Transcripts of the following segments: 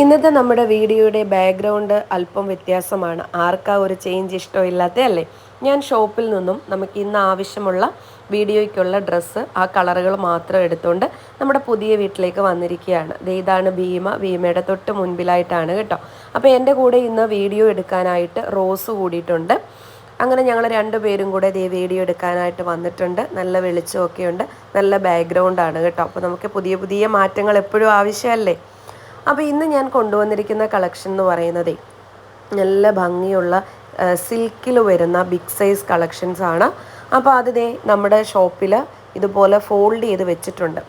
ഇന്നത്തെ നമ്മുടെ വീഡിയോയുടെ ബാക്ക്ഗ്രൗണ്ട് അല്പം വ്യത്യാസമാണ്. ആർക്കാ ഒരു ചേഞ്ച് ഇഷ്ടമില്ലാത്ത അല്ലേ? ഞാൻ ഷോപ്പിൽ നിന്നും നമുക്ക് ഇന്ന് ആവശ്യമുള്ള വീഡിയോയ്ക്കുള്ള ഡ്രസ്സ് ആ കളറുകൾ മാത്രം എടുത്തുകൊണ്ട് നമ്മുടെ പുതിയ വീട്ടിലേക്ക് വന്നിരിക്കുകയാണ്. ഇതാണ് ഭീമ. ഭീമയുടെ തൊട്ട് മുൻപിലായിട്ടാണ് കേട്ടോ. അപ്പോൾ എന്റെ കൂടെ ഇന്ന് വീഡിയോ എടുക്കാനായിട്ട് റോസ് കൂടിയിട്ടുണ്ട്. അങ്ങനെ ഞങ്ങൾ രണ്ടുപേരും കൂടെ ഇതേ വീഡിയോ എടുക്കാനായിട്ട് വന്നിട്ടുണ്ട്. നല്ല വെളിച്ചമൊക്കെ ഉണ്ട് നല്ല ബാക്ക്ഗ്രൗണ്ടാണ് കേട്ടോ. അപ്പോൾ നമുക്ക് പുതിയ പുതിയ മാറ്റങ്ങൾ എപ്പോഴും ആവശ്യമല്ലേ? അപ്പോൾ ഇന്ന് ഞാൻ കൊണ്ടുവന്നിരിക്കുന്ന കളക്ഷൻ എന്ന് പറയുന്നത് നല്ല ഭംഗിയുള്ള സിൽക്കിൽ വരുന്ന ബിഗ് സൈസ് കളക്ഷൻസ് ആണ്. അപ്പോൾ അതിനെ നമ്മുടെ ഷോപ്പിൽ ഇതുപോലെ ഫോൾഡ് ചെയ്ത് വെച്ചിട്ടുണ്ട്.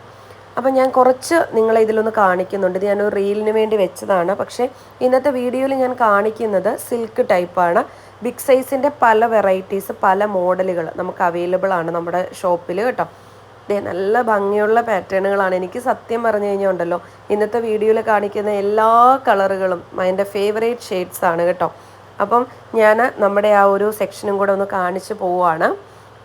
അപ്പം ഞാൻ കുറച്ച് നിങ്ങളെ ഇതിലൊന്ന് കാണിക്കുന്നുണ്ട്. ഇത് ഒരു റീലിന് വേണ്ടി വെച്ചതാണ്. പക്ഷേ ഇന്നത്തെ വീഡിയോയിൽ ഞാൻ കാണിക്കുന്നത് സിൽക്ക് ടൈപ്പാണ് ബിഗ് സൈസിന്റെ പല വെറൈറ്റീസ് പല മോഡലുകൾ നമുക്ക് അവൈലബിൾ ആണ് നമ്മുടെ ഷോപ്പിൽ കേട്ടോ. നല്ല ഭംഗിയുള്ള പാറ്റേണുകളാണ്. എനിക്ക് സത്യം പറഞ്ഞു കഴിഞ്ഞാൽ ഉണ്ടല്ലോ ഇന്നത്തെ വീഡിയോയിൽ കാണിക്കുന്ന എല്ലാ കളറുകളും എന്റെ ഫേവറേറ്റ് ഷെയ്ഡ്സ് ആണ് കേട്ടോ. അപ്പം ഞാൻ നമ്മുടെ ആ ഒരു സെക്ഷനും കൂടെ ഒന്ന് കാണിച്ചു പോവുകയാണ്.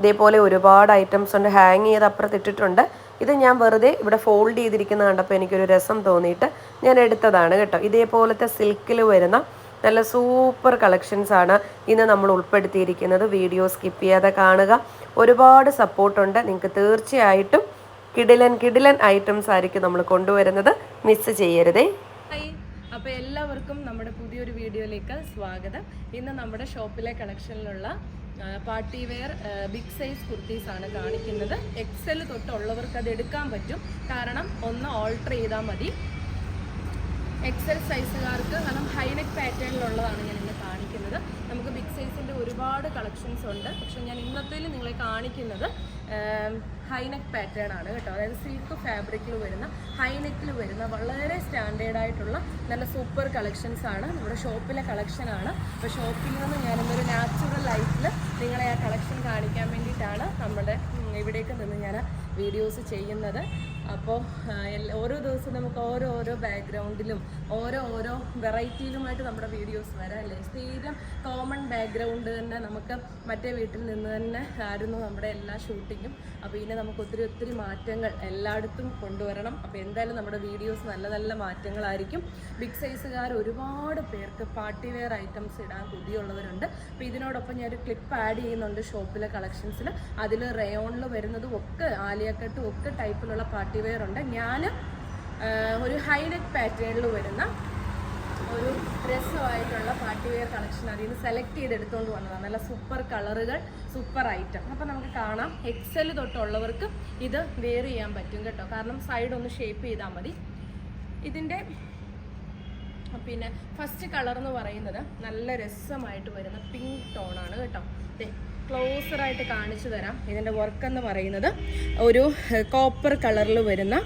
ഇതേപോലെ ഒരുപാട് ഐറ്റംസ് ഉണ്ട്. ഹാങ് ചെയ്ത് അപ്പുറത്ത് ഇട്ടിട്ടുണ്ട്. ഇത് ഞാൻ വെറുതെ ഇവിടെ ഫോൾഡ് ചെയ്തിരിക്കുന്ന കണ്ടപ്പോൾ എനിക്കൊരു രസം തോന്നിയിട്ട് ഞാൻ എടുത്തതാണ് കേട്ടോ. ഇതേപോലത്തെ സിൽക്കിൽ വരുന്ന നല്ല സൂപ്പർ കളക്ഷൻസ് ആണ് ഇന്ന് നമ്മൾ ഉൾപ്പെടുത്തിയിരിക്കുന്നത്. വീഡിയോ സ്കിപ്പ് ചെയ്യാതെ കാണുക. ഒരുപാട് സപ്പോർട്ടുണ്ട്. നിങ്ങൾക്ക് തീർച്ചയായിട്ടും കിടിലൻ കിടിലൻ ഐറ്റംസ് ആയിരിക്കും നമ്മൾ കൊണ്ടുവരുന്നത്. മിസ് ചെയ്യരുതേ. അപ്പോൾ എല്ലാവർക്കും നമ്മുടെ പുതിയൊരു വീഡിയോയിലേക്ക് സ്വാഗതം. ഇന്ന് നമ്മുടെ ഷോപ്പിലെ കളക്ഷനിലുള്ള party wear big size kurtis ആണ് കാണിക്കുന്നത്. എക്സൽ തൊട്ടുള്ളവർക്ക് അത് എടുക്കാൻ പറ്റും. കാരണം ഒന്ന് ഓൾട്ടർ ചെയ്താൽ മതി. എക്സൽ സൈസുകാർക്ക് കാരണം ഹൈനെക്ക് പാറ്റേണിലുള്ളതാണ് ഞാൻ ഇന്ന് കാണിക്കുന്നത്. നമുക്ക് ബിഗ് സൈസിന്റെ ഒരുപാട് കളക്ഷൻസ് ഉണ്ട്. പക്ഷെ ഞാൻ ഇന്നത്തേൽ നിങ്ങളെ കാണിക്കുന്നത് ഹൈനെക്ക് പാറ്റേൺ ആണ് കേട്ടോ. അതായത് സിൽക്ക് ഫാബ്രിക്കിൽ വരുന്ന ഹൈനെക്കിൽ വരുന്ന വളരെ സ്റ്റാൻഡേർഡ് ആയിട്ടുള്ള നല്ല സൂപ്പർ കളക്ഷൻസ് ആണ്. നമ്മുടെ ഷോപ്പിലെ കളക്ഷൻ ആണ്. അപ്പോൾ ഷോപ്പിൽ നിന്ന് ഞാനിന്നൊരു നാച്ചുറൽ ലൈഫിൽ നിങ്ങളെ ആ കളക്ഷൻ കാണിക്കാൻ വേണ്ടിയിട്ടാണ് നമ്മുടെ ഇവിടേക്ക് നിന്ന് ഞാൻ വീഡിയോസ് ചെയ്യുന്നത്. അപ്പോൾ ഓരോ ദിവസവും നമുക്ക് ഓരോ ഓരോ ബാക്ക്ഗ്രൗണ്ടിലും ഓരോ ഓരോ വെറൈറ്റിയിലുമായിട്ട് നമ്മുടെ വീഡിയോസ് വരാം അല്ലേ? സ്ഥിരം കോമൺ ബാക്ക്ഗ്രൗണ്ട് തന്നെ നമുക്ക് മറ്റേ വീട്ടിൽ നിന്ന് തന്നെ ആയിരുന്നു നമ്മുടെ എല്ലാ ഷൂട്ടിങ്ങും അപ്പോൾ ഇനി നമുക്ക് ഒത്തിരി ഒത്തിരി മാറ്റങ്ങൾ എല്ലായിടത്തും കൊണ്ടുവരണം. അപ്പോൾ എന്തായാലും നമ്മുടെ വീഡിയോസ് നല്ല നല്ല മാറ്റങ്ങളായിരിക്കും. ബിഗ് സൈസുകാർ ഒരുപാട് പേർക്ക് പാർട്ടി വെയർ ഐറ്റംസ് ഇടാൻ കൊതിയുള്ളവരുണ്ട്. അപ്പോൾ ഇതിനോടൊപ്പം ഞാനൊരു ക്ലിപ്പ് ആഡ് ചെയ്യുന്നുണ്ട് ഷോപ്പിലെ കളക്ഷൻസിൽ അതിൽ റയോണിൽ വരുന്നതും ഒക്കെ ആലിയക്കെട്ടും ഒക്കെ ടൈപ്പിലുള്ള പാർട്ടി വെയർ ഉണ്ട് ഞാൻ ഒരു ഹൈനെക്ക് പാറ്റേണിൽ വരുന്ന ഒരു രസമായിട്ടുള്ള പാർട്ടി വെയർ കളക്ഷൻ അതിൽ നിന്ന് സെലക്ട് ചെയ്ത് എടുത്തുകൊണ്ട് വന്നതാണ് നല്ല സൂപ്പർ കളറുകൾ സൂപ്പർ ഐറ്റം അപ്പോൾ നമുക്ക് കാണാം. എക്സൽ തൊട്ടുള്ളവർക്ക് ഇത് വെയർ ചെയ്യാൻ പറ്റും കേട്ടോ. കാരണം സൈഡ് ഒന്ന് ഷേപ്പ് ചെയ്താൽ മതി. ഇതിന്റെ പിന്നെ ഫസ്റ്റ് കളർ എന്ന് പറയുന്നത് നല്ല രസമായിട്ട് വരുന്ന പിങ്ക് ടോണാണ് കേട്ടോ. ക്ലോസറായിട്ട് കാണിച്ചു തരാം. ഇതിന്റെ വർക്ക് എന്ന് പറയുന്നത് ഒരു കോപ്പർ കളറിൽ വരുന്ന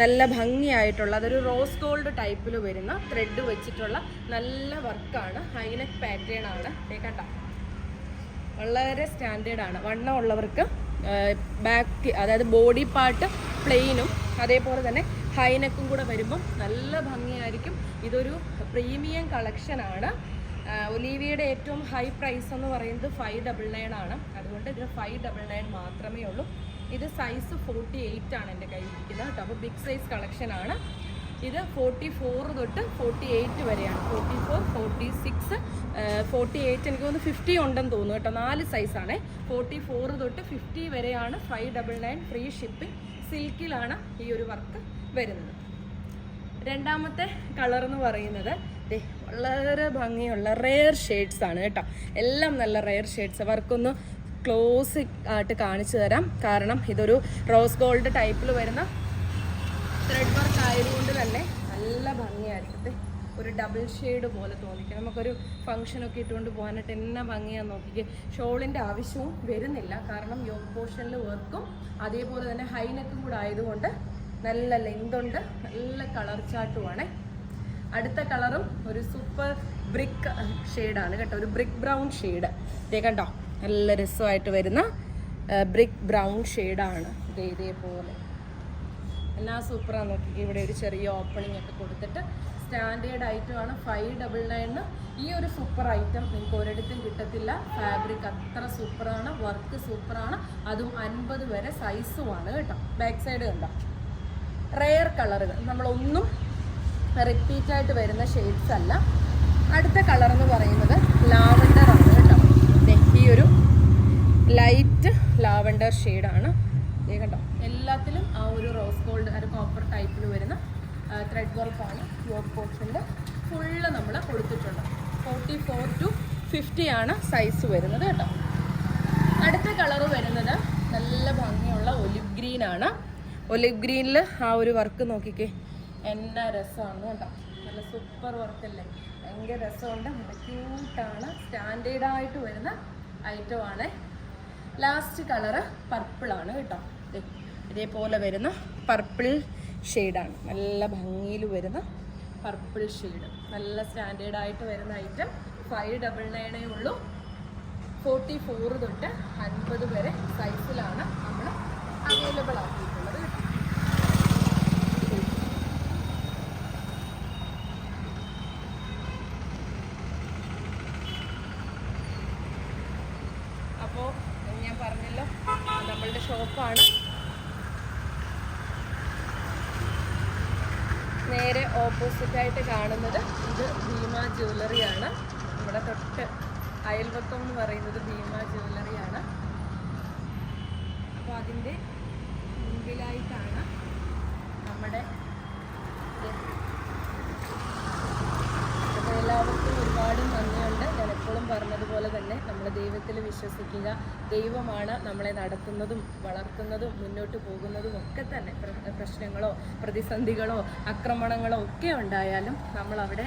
നല്ല ഭംഗിയായിട്ടുള്ള അതൊരു റോസ് ഗോൾഡ് ടൈപ്പിൽ വരുന്ന ത്രെഡ് വെച്ചിട്ടുള്ള നല്ല വർക്കാണ്. ഹൈനെക്ക് പാറ്റേൺ ആണ്. കേട്ടോ വളരെ സ്റ്റാൻഡേർഡ് ആണ്. വണ്ണം ഉള്ളവർക്ക് ബാക്ക് അതായത് ബോഡി പാർട്ട് പ്ലെയിനും അതേപോലെ തന്നെ ഹൈനെക്കും കൂടെ വരുമ്പം നല്ല ഭംഗിയായിരിക്കും. ഇതൊരു പ്രീമിയം കളക്ഷനാണ് ഒലീവിയയുടെ ഏറ്റവും ഹൈ പ്രൈസ് എന്ന് പറയുന്നത് ഫൈവ് ഡബിൾ നയൻ ആണ്. അതുകൊണ്ട് ഇതിന് ഫൈവ് ഡബിൾ നയൻ മാത്രമേ ഉള്ളൂ. ഇത് സൈസ് ഫോർട്ടി എയ്റ്റ് ആണ് എന്റെ കയ്യിൽ ഇരിക്കുന്നത് കേട്ടോ. അപ്പോൾ ബിഗ് സൈസ് കളക്ഷനാണ് ഇത് ഫോർട്ടി ഫോർ തൊട്ട് ഫോർട്ടി എയ്റ്റ് വരെയാണ്. Forty four forty six forty eight എനിക്ക് തോന്നുന്നു ഫിഫ്റ്റി ഉണ്ടെന്ന് തോന്നുന്നു കേട്ടോ. നാല് സൈസാണ് ഫോർട്ടി ഫോർ തൊട്ട് ഫിഫ്റ്റി വരെയാണ് five double nine free shipping സിൽക്കിലാണ് ഈ ഒരു വർക്ക് വരുന്നത്. രണ്ടാമത്തെ കളർ എന്ന് പറയുന്നത് വളരെ ഭംഗിയുള്ള റെയർ ഷെയ്ഡ്സ് ആണ് കേട്ടോ. എല്ലാം നല്ല റെയർ ഷെയ്ഡ്സ് അവർക്കൊന്ന് ക്ലോസ് ആയിട്ട് കാണിച്ചു തരാം. കാരണം ഇതൊരു റോസ് ഗോൾഡ് ടൈപ്പിൽ വരുന്ന ത്രെഡ് വർക്ക് ആയതുകൊണ്ട് തന്നെ നല്ല ഭംഗിയായിരിക്കും. ഒരു ഡബിൾ ഷെയ്ഡ് പോലെ തോന്നിക്കും. നമുക്കൊരു ഫംഗ്ഷനൊക്കെ ഇട്ടുകൊണ്ട് പോകാനായിട്ട് എന്നാ ഭംഗിയാന്ന് നോക്കിക്കുക ഷോളിന്റെ ആവശ്യവും വരുന്നില്ല. കാരണം യോഗ പോർഷനിൽ വർക്കും അതേപോലെ തന്നെ ഹൈനെക്കും കൂടെ ആയതുകൊണ്ട് നല്ല ലെങ്ത് ഉണ്ട്. നല്ല കളർ ചാട്ടുമാണ് അടുത്ത കളറും ഒരു സൂപ്പർ ബ്രിക്ക് ഷെയ്ഡാണ് കേട്ടോ. ഒരു ബ്രിക്ക് ബ്രൗൺ ഷെയ്ഡ് ഇതേ കണ്ടോ? നല്ല രസമായിട്ട് വരുന്ന ബ്രിക്ക് ബ്രൗൺ ഷെയ്ഡാണ് ഇതേ ഇതേപോലെ. എന്നാ സൂപ്പറാണ് നോക്കി ഇവിടെ ഒരു ചെറിയ ഓപ്പണിംഗ് ഒക്കെ കൊടുത്തിട്ട് സ്റ്റാൻഡേർഡ് ഐറ്റമാണ് ഫൈവ് ഡബിൾ നയന് ഈ ഒരു സൂപ്പർ ഐറ്റം നിങ്ങൾക്ക് ഒരിടത്തും കിട്ടത്തില്ല. ഫാബ്രിക് അത്ര സൂപ്പറാണ് വർക്ക് സൂപ്പറാണ് അതും അൻപത് വരെ സൈസുമാണ് കേട്ടോ. ബാക്ക് സൈഡ് കണ്ടോ? റെയർ കളറുകൾ നമ്മളൊന്നും റിപ്പീറ്റ് ആയിട്ട് വരുന്ന ഷെയ്ഡ്സ് അല്ല. അടുത്ത കളർ എന്ന് പറയുന്നത് ലാവണ്ടർ ആണ് കേട്ടോ. ഈ ഒരു ലൈറ്റ് ലാവണ്ടർ ഷെയ്ഡാണ് ദേ കണ്ടോ? എല്ലാത്തിലും ആ ഒരു റോസ് ഗോൾഡ് ഒരു കോപ്പർ ടൈപ്പിൽ വരുന്ന ത്രെഡ് വർക്കാണ് യോക്ക് പോർഷനിൽ ഫുള്ള് നമ്മൾ കൊടുത്തിട്ടുണ്ട്. ഫോർട്ടി ഫോർ ടു ഫിഫ്റ്റി ആണ് സൈസ് വരുന്നത് കേട്ടോ. അടുത്ത കളർ വരുന്നത് നല്ല ഭംഗിയുള്ള ഒലിവ് ഗ്രീൻ ആണ്. ഒലിവ് ഗ്രീനിൽ ആ ഒരു വർക്ക് നോക്കിക്കേ. എന്നാ രസമാണ് കേട്ടോ നല്ല സൂപ്പർ വർക്കല്ലേ ഭയങ്കര രസമുണ്ട്. നല്ല ക്യൂട്ടാണ് സ്റ്റാൻഡേർഡായിട്ട് വരുന്ന ഐറ്റമാണ് ലാസ്റ്റ് കളറ് പർപ്പിളാണ് കേട്ടോ. ഇതേപോലെ വരുന്ന പർപ്പിൾ ഷെയ്ഡാണ് നല്ല ഭംഗിയിൽ വരുന്ന പർപ്പിൾ ഷെയ്ഡ് നല്ല സ്റ്റാൻഡേർഡായിട്ട് വരുന്ന ഐറ്റം ഫൈവ് ഡബിൾ നയനേ ഉള്ളൂ. ഫോർട്ടി ഫോർ തൊട്ട് അൻപത് വരെ സൈസിലാണ് നമ്മൾ അവൈലബിൾ ആക്കിയിട്ടുള്ളത് അപ്പോൾ ഞാൻ പറഞ്ഞല്ലോ ഷോപ്പാണ് നേരെ ഓപ്പോസിറ്റ് ആയിട്ട് കാണുന്നത് ഇത് ഭീമ ജ്വല്ലറിയാണ് ഇവിടെ തൊട്ട് അയൽവക്കം എന്ന് പറയുന്നത് ഭീമ ജ്വല്ലറിയാണ് അപ്പോൾ അതിന്റെ മുമ്പിലായിട്ടാണ് നമ്മുടെ അപ്പോൾ എല്ലാവർക്കും ഒരുപാട് നന്ദിയുണ്ട് ഞാൻ എപ്പോഴും പറഞ്ഞതുപോലെ തന്നെ നമ്മൾ ദൈവത്തിൽ വിശ്വസിക്കുക. ദൈവമാണ് നമ്മളെ നടത്തുന്നതും വളർത്തുന്നതും മുന്നോട്ട് പോകുന്നതും ഒക്കെ തന്നെ പ്രശ്നങ്ങളോ പ്രതിസന്ധികളോ ആക്രമണങ്ങളോ ഒക്കെ ഉണ്ടായാലും നമ്മളവിടെ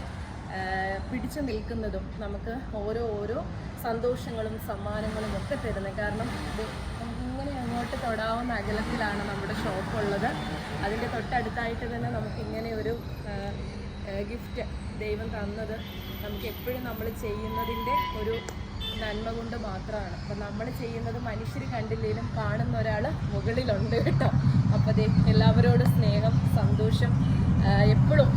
പിടിച്ചു നിൽക്കുന്നതും നമുക്ക് ഓരോ ഓരോ സന്തോഷങ്ങളും സമ്മാനങ്ങളും ഒക്കെ തരുന്നത്. കാരണം ഇങ്ങനെ അങ്ങോട്ട് തൊടാവുന്ന അകലത്തിലാണ് നമ്മുടെ ഷോപ്പ് ഉള്ളത് അതിന്റെ തൊട്ടടുത്തായിട്ട് തന്നെ നമുക്ക് ഇങ്ങനെ ഒരു ഗിഫ്റ്റ് ദൈവം തന്നത്. നമുക്ക് എപ്പോഴും നമ്മൾ ചെയ്യുന്നതിന്റെ ഒരു നന്മ കൊണ്ട് മാത്രമാണ്. അപ്പം നമ്മൾ ചെയ്യുന്നത് മനുഷ്യർ കണ്ടില്ലെങ്കിലും കാണുന്ന ഒരാൾ മുകളിലുണ്ട് കേട്ടോ. അപ്പോൾ ദേ എല്ലാവരോടും സ്നേഹം സന്തോഷം എപ്പോഴും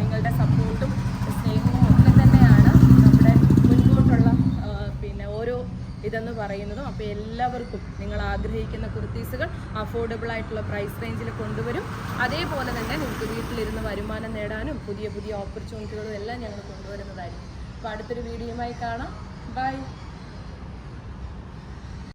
നിങ്ങളുടെ സപ്പോർട്ടും സ്നേഹവും ഒക്കെ തന്നെയാണ് നമ്മുടെ മുൻപോട്ടുള്ള പിന്നെ ഓരോ ഇതെന്ന് പറയുന്നതും. അപ്പോൾ എല്ലാവർക്കും നിങ്ങൾ ആഗ്രഹിക്കുന്ന കുർത്തീസുകൾ അഫോർഡബിൾ ആയിട്ടുള്ള പ്രൈസ് റേഞ്ചിൽ കൊണ്ടുവരും. അതേപോലെ തന്നെ നിങ്ങൾക്ക് വീട്ടിലിരുന്ന് വരുമാനം നേടാനും പുതിയ പുതിയ ഓപ്പർച്യൂണിറ്റികളും എല്ലാം ഞങ്ങൾ കൊണ്ടുവരുന്നതായിരിക്കും. അപ്പോൾ അടുത്തൊരു വീഡിയോയുമായി കാണാം. 拜。